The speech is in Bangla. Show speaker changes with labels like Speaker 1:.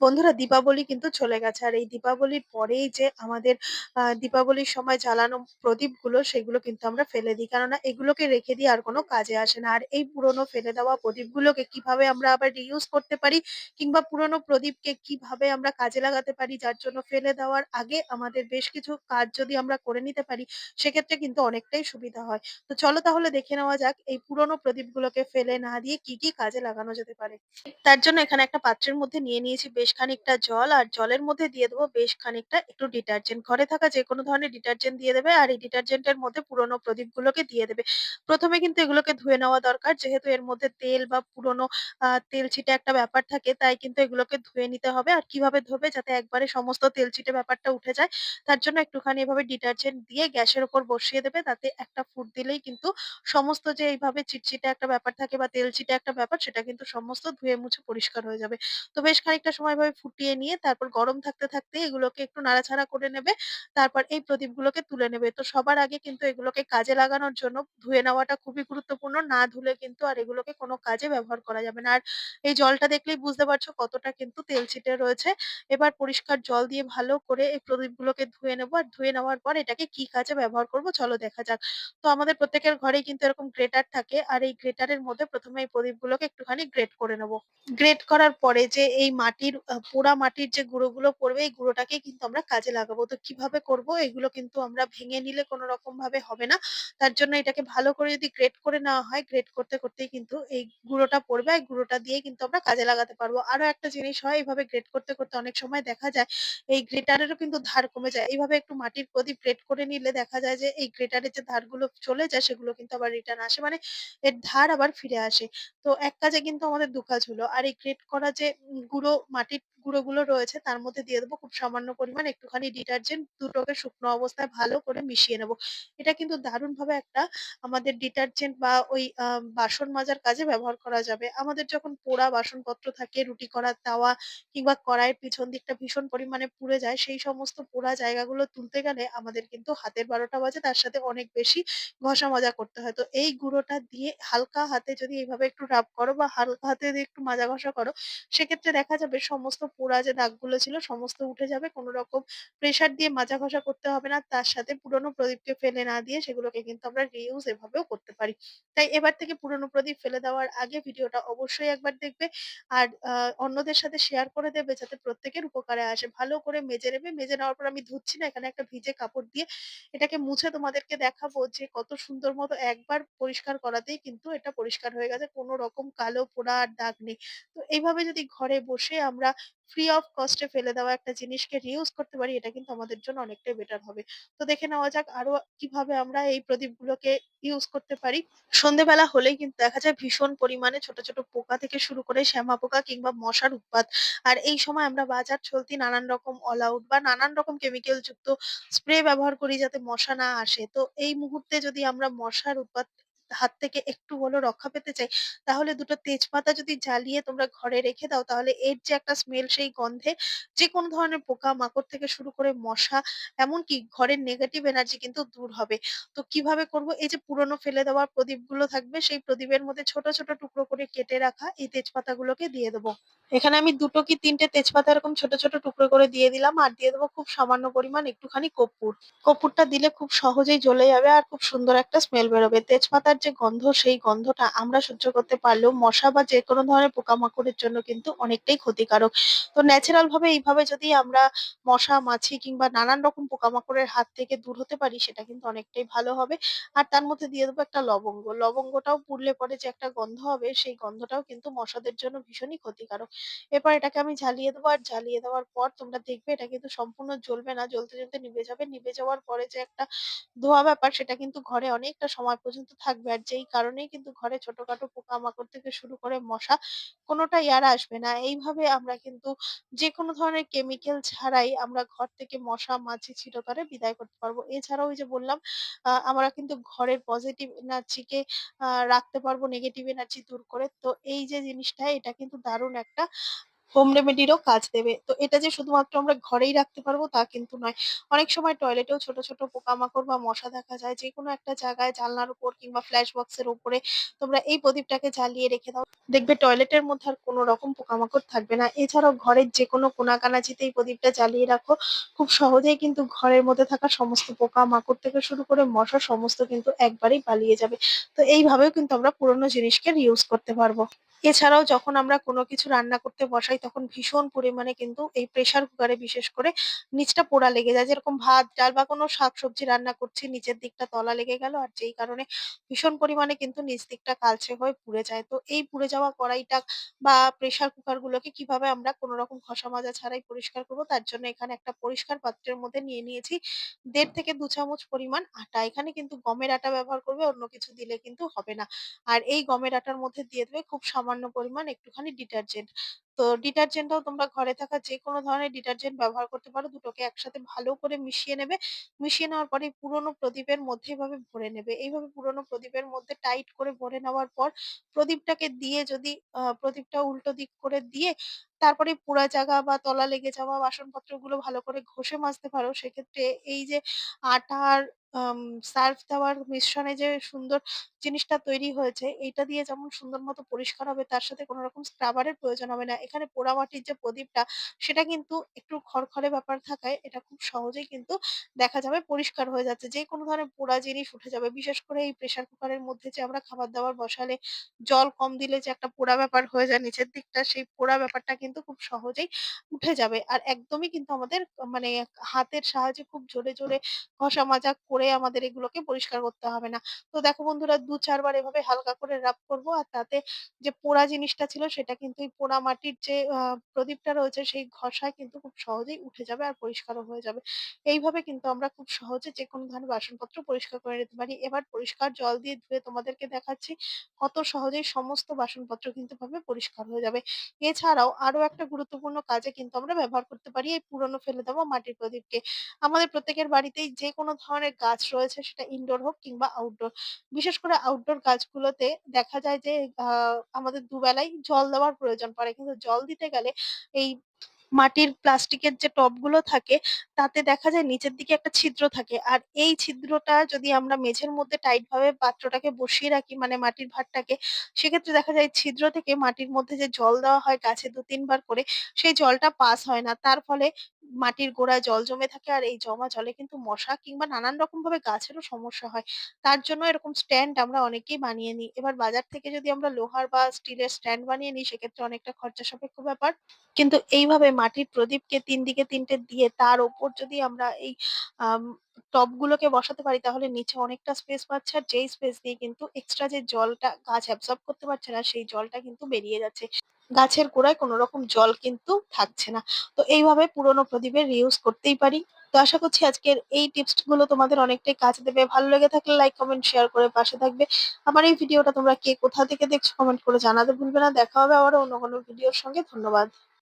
Speaker 1: বন্ধুরা দীপাবলি কিন্তু চলে গেছে। আর এই দীপাবলির পরেই যে আমাদের দীপাবলির সময় জ্বালানো প্রদীপগুলো, সেগুলো কিন্তু আমরা ফেলে দিই। কেননা এগুলোকে রেখে দিয়ে আর কোনো কাজে আসে না। আর এই পুরোনো ফেলে দেওয়া প্রদীপগুলোকে কীভাবে আমরা আবার রিউজ করতে পারি, কিংবা পুরোনো প্রদীপকে কীভাবে আমরা কাজে লাগাতে পারি, যার জন্য ফেলে দেওয়ার আগে আমাদের বেশ কিছু কাজ যদি আমরা করে নিতে পারি, সেক্ষেত্রে কিন্তু অনেকটাই সুবিধা হয়। তো চলো তাহলে দেখে নেওয়া যাক, এই পুরোনো প্রদীপগুলোকে ফেলে না দিয়ে কি কি কাজে লাগানো যেতে পারে। তার জন্য এখানে একটা পাত্রের মধ্যে নিয়ে নিয়েছি বেশ খানিকটা জল আর জলের মধ্যে দিয়ে দেবো বেশ খানিকটা একটু ডিটারজেন্ট। ঘরে থাকা যে কোনো ধরনের ডিটারজেন্ট দিয়ে দেবে আর এই ডিটারজেন্টের মধ্যে পুরোনো প্রদীপগুলোকে দিয়ে দেবে। প্রথমে কিন্তু এগুলোকে ধুয়ে নেওয়া দরকার। যেহেতু এর মধ্যে তেল বা পুরোনো তেল ছিটে একটা ব্যাপার থাকে, তাই কিন্তু এগুলোকে ধুয়ে নিতে হবে। আর কীভাবে ধোবে? যাতে একবারে সমস্ত তেল ছিটে ব্যাপারটা উঠে যায়। তার জন্য একটুখানি এভাবে ডিটারজেন্ট দিয়ে গ্যাসের ওপর বসিয়ে দেবে। তাতে একটা ফুট দিলেই কিন্তু সমস্ত যে এইভাবে চিটচিটে একটা ব্যাপার থাকে বা তেল ছিটে একটা ব্যাপার, সেটা কিন্তু সমস্ত ধুয়ে মুছে পরিষ্কার হয়ে যাবে। তো বেশ খানিকটা সময় এভাবে ফুটিয়ে নিয়ে তারপর গরম থাকতে থাকতে এগুলোকে একটু নাড়াচাড়া করে নেবে। তারপর এই প্রদীপগুলোকে তুলে নেবে। তো সবার আগে কিন্তু এগুলোকে কাজে লাগানোর জন্য ধুয়ে নেওয়াটা খুবই গুরুত্বপূর্ণ। না ধুলে কিন্তু আর এগুলোকে কোনো কাজে ব্যবহার করা যাবে না। আর এই জলটা দেখলেই বুঝতে পারছ কতটা কিন্তু তেল ছিটে রয়েছে। এবার পরিষ্কার জল দিয়ে ভালো করে এই প্রদীপগুলোকে ধুয়ে নেব। আর ধুয়ে নেওয়ার পর এটাকে কি কাজে ব্যবহার করব চলো দেখা যাক। তো আমাদের প্রত্যেকের ঘরেই কিন্তু এরকম গ্রেটার থাকে। আর এই গ্রেটারের মধ্যে প্রথমে এই প্রদীপগুলোকে একটুখানি গ্রেট করে নেব। গ্রেট করার পরে যে এই মাটির পোড়া মাটির যে গুঁড়োগুলো পড়বে, এই গুঁড়োটাকে কিন্তু আমরা কাজে লাগাবো। তো কীভাবে করব? এগুলো কিন্তু আমরা ভেঙে নিলে কোনো রকম ভাবে হবে না। তার জন্য এটাকে ভালো করে যদি গ্রেট করে নেওয়া হয় গ্রেট করতে, করতেই কিন্তু এই গুঁড়োটা পড়বে। এই গুঁড়োটা দিয়ে কিন্তু আমরা কাজে লাগাতে পারব। আরও একটা জিনিস হয়, এইভাবে গ্রেট করতে করতে অনেক সময় দেখা যায়, এই গ্রেটারেরও কিন্তু ধার কমে যায়। এইভাবে একটু মাটির প্রদীপ গ্রেট করে নিলে দেখা যায় যে, এই গ্রেটারের যে ধারগুলো চলে যায়, সেগুলো কিন্তু আবার রিটার্ন আসে। মানে এর ধার আবার ফিরে আসে। তো এক কাজে কিন্তু আমাদের দু কাজ হলো। আর এই গ্রেট করা যে গুঁড়ো মাটির গুঁড়োগুলো রয়েছে, তার মধ্যে দিয়ে দেবো খুব সামান্য পরিমাণ একটুখানি ডিটারজেন্ট, দুটোকে শুকনো অবস্থায় ভালো করে মিশিয়ে নেব। এটা কিন্তু দারুণ ভাবে একটা আমাদের ডিটারজেন্ট বা ওই বাসন মাজার কাজে ব্যবহার করা যাবে। আমাদের যখন পোড়া বাসনপত্র থাকে, রুটি করার তাওয়া কিংবা কড়াইয়ের পিছন দিকটা ভীষণ পরিমাণে পুড়ে যায়, সেই সমস্ত পোড়া জায়গাগুলো তুলতে গেলে আমাদের কিন্তু হাতের বারোটা বাজে, তার সাথে অনেক বেশি ঘষা মাজা করতে হয়। তো এই গুঁড়োটা দিয়ে হালকা হাতে যদি এইভাবে একটু রাব করো বা হালকা হাতে যদি একটু মাজা ঘষা করো, সেক্ষেত্রে দেখা যাবে সমস্ত পোড়া যে দাগগুলো ছিল সমস্ত উঠে যাবে। কোনো রকম প্রেসার দিয়ে মাজা ঘষা করতে হবে না। তার সাথে পুরোনো প্রদীপকে ফেলে না দিয়ে সেগুলোকে কিন্তু আমরা রিইউজ এভাবেও করতে পারি। তাই এবার থেকে পুরোনো প্রদীপ ফেলে দেওয়ার আগে ভিডিওটা অবশ্যই একবার দেখবে। আর অন্যদের সাথে শেয়ার করে দেবে যাতে প্রত্যেকের উপকারে আসে। ভালো করে মেজে নেবে। মেজে নেওয়ার পর আমি ধুচ্ছি না। এখানে একটা ভিজে কাপড় দিয়ে এটাকে মুছে তোমাদেরকে দেখাবো যে কত সুন্দর মতো একবার পরিষ্কার করাতেই কিন্তু এটা পরিষ্কার হয়ে গেছে। কোনো রকম কালো পোড়া আর দাগ নেই। তো এইভাবে যদি ঘরে বসে আমরা ফ্রি অফ কস্টে ফেলে দেওয়া একটা জিনিসকে রিউজ করতে পারি, এটা কিন্তু আমাদের জন্য অনেকটাই বেটার হবে। তো দেখে নেওয়া যাক আরও কীভাবে আমরা এই প্রদীপগুলোকে ইউজ করতে পারি। সন্ধেবেলা হলেই কিন্তু দেখা যায় ভীষণ পরিমাণে ছোট ছোট পোকা থেকে শুরু করে শ্যামা পোকা কিংবা মশার উৎপাত। আর এই সময় আমরা বাজার চলতি নানান রকম অল আউট বা নানান রকম কেমিক্যাল যুক্ত স্প্রে ব্যবহার করি যাতে মশা না আসে। তো এই মুহূর্তে যদি আমরা মশার উৎপাত হাত থেকে একটু হলেও রক্ষা পেতে চাই, তাহলে দুটো তেজপাতা যদি জ্বালিয়ে তোমরা ঘরে রেখে দাও, তাহলে এর যে একটা স্মেল সেই গন্ধে যে কোনো ধরনের পোকা মাকড় থেকে শুরু করে মশা, এমনকি ঘরের নেগেটিভ এনার্জি কিন্তু দূর হবে। তো কীভাবে করব? এই যে পুরনো ফেলে দেওয়া প্রদীপগুলো থাকবে, সেই প্রদীপের মধ্যে ছোট ছোট টুকরো করে কেটে রাখা এই তেজপাতাগুলোকে দিয়ে দেবো। এখানে আমি দুটো কি তিনটে তেজপাতা এরকম ছোট ছোট টুকরো করে দিয়ে দিলাম, আর দিয়ে দেবো খুব সামান্য পরিমাণ একটুখানি কর্পূর। কর্পূরটা দিলে খুব সহজেই জ্বলে যাবে আর খুব সুন্দর একটা স্মেল বেরোবে। তেজপাতার যে গন্ধ, সেই গন্ধটা আমরা সহ্য করতে পারলেও মশা বা যে কোনো ধরনের পোকামাকড়ের জন্য কিন্তু অনেকটাই ক্ষতিকারক। তো ন্যাচারাল ভাবে এইভাবে যদি আমরা মশা, মাছি কিংবা নানান রকম পোকামাকড়ের হাত থেকে দূর হতে পারি, সেটা কিন্তু অনেকটাই ভালো হবে। আর তার মধ্যে দিয়ে দেবো একটা লবঙ্গ। লবঙ্গটাও পুড়লে পরে যে একটা গন্ধ হবে, সেই গন্ধটাও কিন্তু মশাদের জন্য ভীষণই ক্ষতিকারক। এরপর এটাকে আমি ঝালিয়ে দেবো, আর ঝালিয়ে দেওয়ার পর তোমরা দেখবে এটা কিন্তু সম্পূর্ণ জ্বলবে না, জ্বলতে জ্বলতে নিভে যাবে। নিভে যাওয়ার পরে যে একটা ধোয়া ব্যাপার, সেটা কিন্তু ঘরে অনেকটা সময় পর্যন্ত থাকবে। আর যেই কারণেই কিন্তু ঘরে ছোটখাটো পোকামাকড় থেকে শুরু করে মশা কোনোটাই আর আসবে না। এইভাবে আমরা কিন্তু যে কোনো ধরনের কেমিক্যাল ছাড়াই আমরা ঘর থেকে মশা মাছি চিরতরে বিদায় করতে পারব। এছাড়াও ওই যে বললাম আহ, আমরা কিন্তু ঘরের পজিটিভ এনার্জিকে রাখতে পারব নেগেটিভ এনার্জি দূর করে। তো এই যে জিনিসটা এটা কিন্তু দারুণ একটা হোম রেমেডিরও কাজ দেবে। তো এটা যে শুধুমাত্র আমরা ঘরেই রাখতে পারব তা কিন্তু নয়। অনেক সময় টয়লেটেও ছোট ছোট পোকামাকড় বা মশা দেখা যায় যে কোনো একটা জায়গায় জানলার উপর কিংবা ফ্ল্যাশ বক্সের উপরে তোমরা এই প্রদীপটাকে জ্বালিয়ে রেখে দাও। দেখবে টয়লেটের মধ্যে আর কোনো রকম পোকামাকড় থাকবে না। এছাড়াও ঘরের যে কোনো কোণাকানাচিতে এই প্রদীপটা জ্বালিয়ে রাখো। খুব সহজেই কিন্তু ঘরের মধ্যে থাকা সমস্ত পোকামাকড় থেকে শুরু করে মশা সমস্ত কিন্তু একবারেই পালিয়ে যাবে। তো এইভাবেও কিন্তু আমরা পুরোনো জিনিসকে রিউজ করতে পারব। এছাড়াও যখন আমরা কোনো কিছু রান্না করতে বসাই, তখন ভীষণ পরিমাণে কিন্তু এই প্রেসার কুকারে বিশেষ করে নিচটা পোড়া লেগে যায়। যেরকম ভাত, ডাল বা কোনো শাকসবজি রান্না করছি, নিচের দিকটা তলা লেগে গেল, আর যেই কারণে ভীষণ পরিমাণে কিন্তু নিচ দিকটা কালচে হয়ে পুড়ে যায়। তো এই পুড়ে যাওয়া কড়াইটা বা প্রেসার কুকার গুলোকে কীভাবে আমরা কোনো রকম ঘষা মাজা ছাড়াই পরিষ্কার করব, তার জন্য এখানে একটা পরিষ্কার পাত্রের মধ্যে নিয়ে নিয়েছি দেড় থেকে দু চামচ পরিমাণ আটা। এখানে কিন্তু গমের আটা ব্যবহার করবে, অন্য কিছু দিলে কিন্তু হবে না। আর এই গমের আটার মধ্যে দিয়ে দেবে খুব সামান্য পরিমাণ একটুখানি ডিটারজেন্ট তো ডিটারজেন্টটাও তোমরা ঘরে থাকা যে কোনো ধরনের ডিটারজেন্ট ব্যবহার করতে পারো। দুটোকে একসাথে ভালো করে মিশিয়ে নেবে। মিশিয়ে নেওয়ার পরে পুরোনো প্রদীপের মধ্যে এভাবে ভরে নেবে। এইভাবে পুরোনো প্রদীপের মধ্যে টাইট করে ভরে নেওয়ার পর প্রদীপটাকে দিয়ে যদি প্রদীপটা উল্টো দিক করে দিয়ে তারপরে পোড়া জায়গা বা তলা লেগে যাওয়া বাসনপত্রগুলো ভালো করে ঘষে মাজতে পারো। সেক্ষেত্রে এই যে আটার আম সার্ফ দেওয়ার মিশ্রণে যে সুন্দর জিনিসটা তৈরি হয়েছে, এইটা দিয়ে যেমন সুন্দর মতো পরিষ্কার হবে, তার সাথে কোনো রকম স্ক্রাবারের প্রয়োজন হবে না। এখানে পোড়ামাটির যে প্রদীপটা, সেটা কিন্তু একটু খড়খড়ে ব্যাপার থাকায় এটা খুব সহজেই কিন্তু দেখা যাবে পরিষ্কার হয়ে যাচ্ছে। যে কোনো ধরনের পোড়া জিনিস উঠে যাবে, বিশেষ করে এই প্রেসার কুকারের মধ্যে যে আমরা খাবার দাবার বসালে জল কম দিলে যে একটা পোড়া ব্যাপার হয়ে যায় নিচের দিকটা, সেই পোড়া ব্যাপারটা কিন্তু খুব সহজেই উঠে যাবে। আর একদমই কিন্তু আমাদের মানে হাতের সাহায্যে খুব জোরে জোরে ঘষা মাজা করে আমাদের এগুলোকে পরিষ্কার করতে হবে না। তো দেখো বন্ধুরা, দু চারবার এভাবে হালকা করে রাব করব আর তাতে যে পোড়া জিনিসটা ছিল সেটা কিন্তু এই পোড়া মাটির যে প্রদীপটা রয়েছে সেই ঘষায় কিন্তু খুব সহজেই উঠে যাবে আর পরিষ্কারও হয়ে যাবে। এইভাবে কিন্তু আমরা খুব সহজে যে কোনো ধরনের বাসনপত্র পরিষ্কার করে নিতে পারি। এবার পরিষ্কার জল দিয়ে ধুয়ে তোমাদেরকে দেখাচ্ছি কত সহজেই সমস্ত বাসনপত্র কিন্তু ভাবে পরিষ্কার হয়ে যাবে। এছাড়াও আরও একটা গুরুত্বপূর্ণ কাজে কিন্তু আমরা ব্যবহার করতে পারি এই পুরনো ফেলে দেওয়া মাটির প্রদীপকে। আমাদের প্রত্যেকের বাড়িতেই যে কোনো ধরনের গাছ রয়েছে সেটা ইনডোর হোক কিংবা আউটডোর বিশেষ করে আউটডোর গাছগুলোতে দেখা যায় যে আমাদের দুবেলাই জল দেওয়ার প্রয়োজন পড়ে। কিন্তু জল দিতে গেলে এই মাটির প্লাস্টিকের যে টবগুলো থাকে, তাতে দেখা যায় নিচের দিকে একটা ছিদ্র থাকে। আর এই ছিদ্রটা যদি আমরা মেঝের মধ্যে টাইট ভাবে পাত্রটাকে বসিয়ে রাখি মানে মাটির ভাঁড়টাকে সেক্ষেত্রে দেখা যায় ছিদ্র থেকে মাটির মধ্যে যে জল দেওয়া হয় গাছে দু তিনবার করে, সেই জলটা পাস হয় না। তার ফলে মাটির গোড়ায় জল জমে থাকে আর এই জমা জলে কিন্তু মশা কিংবা নানান রকম ভাবে গাছেরও সমস্যা হয়। তার জন্য এরকম স্ট্যান্ড আমরা অনেকেই বানিয়ে নিই। এবার বাজার থেকে যদি আমরা লোহার বা স্টিলের স্ট্যান্ড বানিয়ে নিই, সেক্ষেত্রে অনেকটা খরচা সাপেক্ষ ব্যাপার। কিন্তু এইভাবে মাটির প্রদীপকে তিন দিকে তিনটে দিয়ে তার ওপর যদি আমরা এই, আম, টবগুলোকে বসাতে পারি, তাহলে নিচে অনেকটা স্পেস পাচ্ছে। আর যেই স্পেস দিয়ে কিন্তু এক্সট্রা যে জলটা গাছ অ্যাবজর্ব করতে পারছে না, সেই জলটা কিন্তু বেরিয়ে যাচ্ছে। গাছের গোড়ায় কোনো রকম জল কিন্তু থাকছে না। তো এইভাবে পুরনো প্রদীপের রিউজ করতেই পারি। তো আশা করছি আজকের এই টিপসগুলো তোমাদের অনেকটাই কাজ দেবে। ভালো লেগে থাকলে লাইক কমেন্ট শেয়ার করে পাশে থাকবে। আমার এই ভিডিওটা তোমরা কে কোথা থেকে দেখছ কমেন্ট করে জানাতে ভুলবে না। দেখা হবে আবার অন্য কোনো ভিডিওর সঙ্গে। ধন্যবাদ।